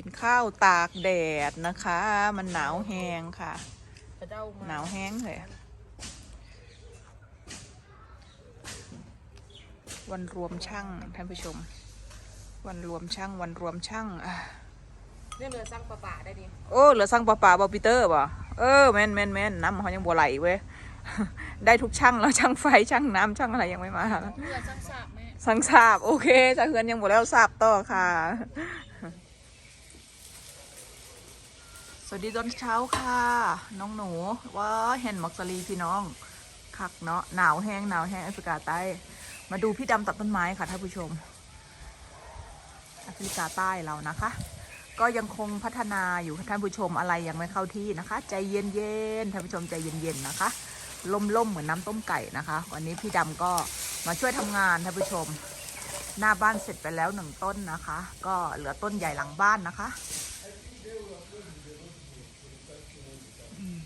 กินข้าวตากแดดนะคะ มันหนาวแห้งค่ะกระเจ้ามาหนาวแห้งเลยวันรวมช่างท่านผู้ชม วันรวมช่างวันรวมช่างอะเนี่ยเรือสร้างปลาป่าได้ดิโอ้เหลือสั่งปลาปลาบอปีเตอร์บ่เออแม่นแม่นแม่นน้ำเขายังบัวไหลเว้ยได้ทุกช่างแล้วช่างไฟช่างน้ำช่างอะไรยังไม่มาเรือสร้างสาบแม่สั่งสาบโอเคจะเฮือนยังหมดแล้วสาบต่อค่ะ สวัสดีตอนเช้าค่ะ น้องหนูว่าเห็นมักสลีพี่น้อง คักเนาะหนาวแห้งหนาวแห้งแอฟริกาใต้ มาดูพี่ดำตัดต้นไม้ค่ะท่านผู้ชมแอฟริกาใต้เรานะคะ ก็ยังคงพัฒนาอยู่ท่านผู้ชมอะไรยังไม่เข้าที่นะคะ ใจเย็นๆท่านผู้ชมใจเย็นๆนะคะล่มๆเหมือนน้ำต้มไก่นะคะ วันนี้พี่ดำก็มาช่วยทำงานท่านผู้ชม หน้าบ้านเสร็จไปแล้วหนึ่งต้นนะคะ ก็เหลือต้นใหญ่หลังบ้านนะคะอืม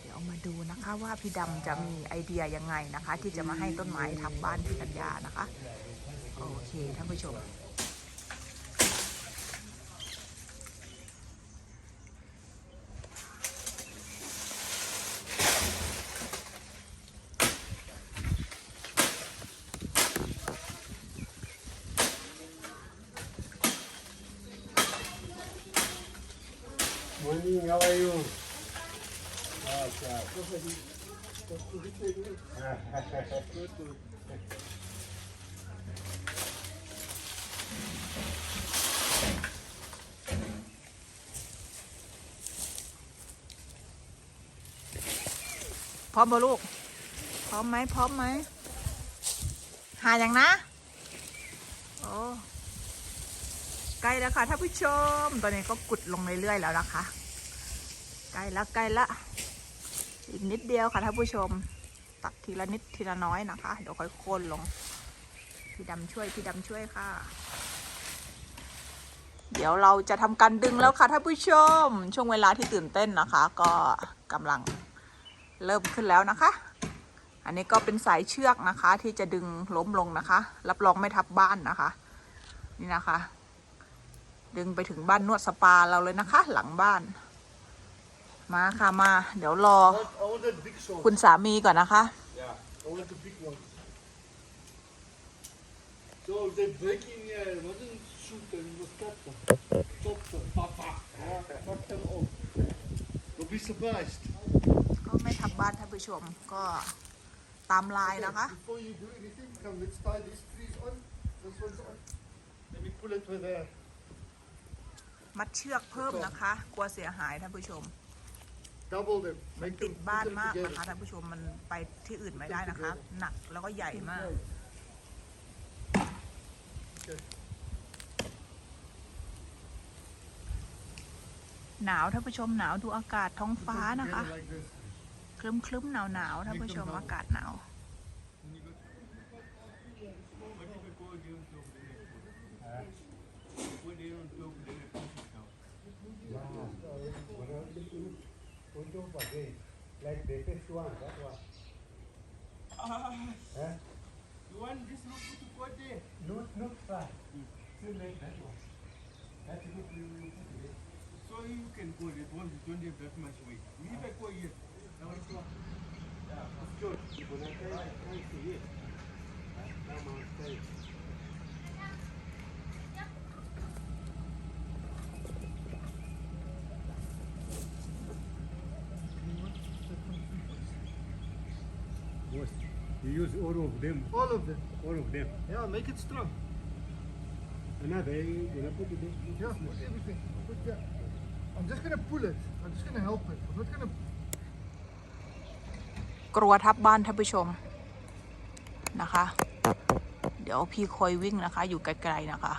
เดี๋ยวมาดู นะคะว่าพี่ดำจะมีไอเดียยังไงนะคะ ที่จะมาให้ต้นไม้ทับบ้านพี่กัญญานะคะ โอเคท่านผู้ชม Morning, how are you? พร้อมบ่ลูก พร้อมไหมพร้อมไหม หาอย่างนะ โอ้ใกล้แล้วค่ะท่านผู้ชม ตอนนี้ก็กุดลงเรื่อยๆแล้วนะคะ ใกล้ละใกล้ละ อีกนิดเดียวค่ะท่านผู้ชม ตัดทีละนิดทีละน้อยนะคะ เดี๋ยวค่อยโค่นลง พี่ดำช่วย พี่ดำช่วยค่ะ เดี๋ยวเราจะทำการดึงแล้วค่ะท่านผู้ชม ช่วงเวลาที่ตื่นเต้นนะคะ ก็กำลังเริ่มขึ้นแล้วนะคะ อันนี้ก็เป็นสายเชือกนะคะ ที่จะดึงล้มลงนะคะ รับรองไม่ทับบ้านนะคะ นี่นะคะ ดึงไปถึงบ้านนวดสปาเราเลยนะคะ หลังบ้าน มาค่ะมา เดี๋ยวรอ I want, I want that big saw. คุณสามีก่อนนะคะ Yeah, I want the big one. So if they breaking, uh, wasn't shoot them, it was cut them. Chop them, papa. Yeah, cut them off. You'll be surprised. ก็ไม่ทับบ้านท่านผู้ชมก็ตามลายนะคะ Before you do anything, come, let's tie these trees on. This one's on. Let me pull it with a มัดเชือกเพิ่มนะคะ กลัวเสียหายท่านผู้ชม double them. มัน Make ติด them บ้าน put them มาก together. นะคะท่านผู้ชมมันไปที่อื่นไม่ได้นะคะ หนักแล้วก็ใหญ่มาก Okay. หนาวท่านผู้ชมหนาวดูอากาศท้องฟ้า Put them นะคะ together like this. คลึ้มคลึ้มหนาวหนาวๆท่านผู้ชมอากาศหนาว Undo again. Like the best one, that one. Ah. Eh? You want this look to go there? Not, not far. Mm. Still like that one. That look you will put there. So you can go there because you don't have that much weight. Me if I go here, I want to. Yeah, see it. You use all of them, All of them. all of them. Yeah, make it strong. Another, you gonna put it there? Yeah, put everything. Put that. I'm just gonna pull it. I'm just gonna help it. I'm not gonna กลัวทับบ้านท่านผู้ชมนะคะ เดี๋ยวพี่คอยวิ่งนะคะ อยู่ไกลๆนะคะ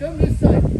Come this side.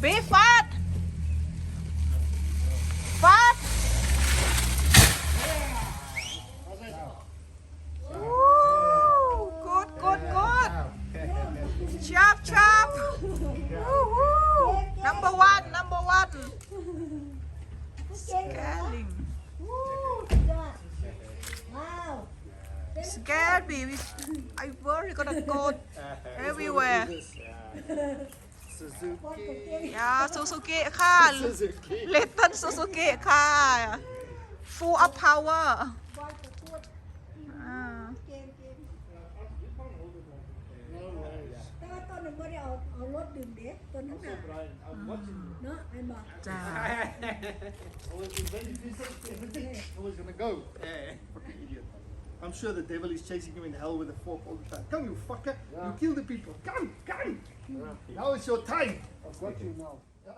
Be fast fast Woo! good good good. Sharp sharp Woo-hoo. number one number one. Scaring Wow. scared me I worry gonna go everywhere Suzuki. ยาซูซูกิค่ะ Suzuki. เลตเติ้ลซูซูกิค่ะ full of power บอลจะพูดอ่าเกมเกม No worries. แต่ว่าตอนหนึ่งไม่ได้เอาเอารถดื่มเด็กตอนนั้นน่ะ Brian, I'm watching. เนาะไอ้บอกจ้า I was ready to say everything. I was gonna go. Yeah, fucking idiot. I'm sure the devil is chasing you in hell with a fork all the time. Come, you fucker. You kill the people. Come, come. Now it's your time. I've got you now. Yeah,